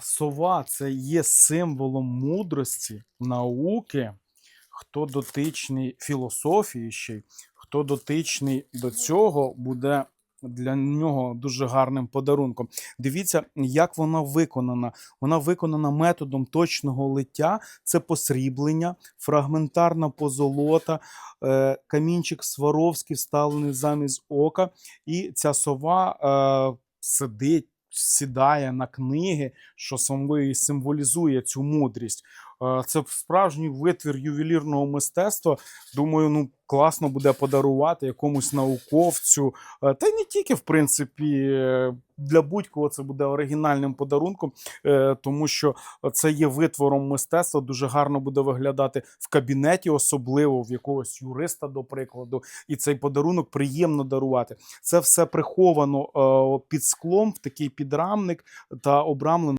Сова це є символом мудрості, науки. Хто дотичний філософії ще, й, хто дотичний до цього, буде для нього дуже гарним подарунком. Дивіться, як вона виконана. Вона виконана методом точного лиття. Це посріблення, фрагментарна позолота, е, камінчик Сваровський вставлений замість ока. І ця сова е, сидить, сідає на книги, що саме символізує цю мудрість. Е, Це справжній витвір ювелірного мистецтва. Думаю, ну класно буде подарувати якомусь науковцю. Е, Та й не тільки, в принципі, для будь-кого це буде оригінальним подарунком, е, тому що це є витвором мистецтва. Дуже гарно буде виглядати в кабінеті, особливо в якогось юриста, до прикладу. І цей подарунок приємно дарувати. Це все приховано е, під склом в такий підрамник та обрамлено.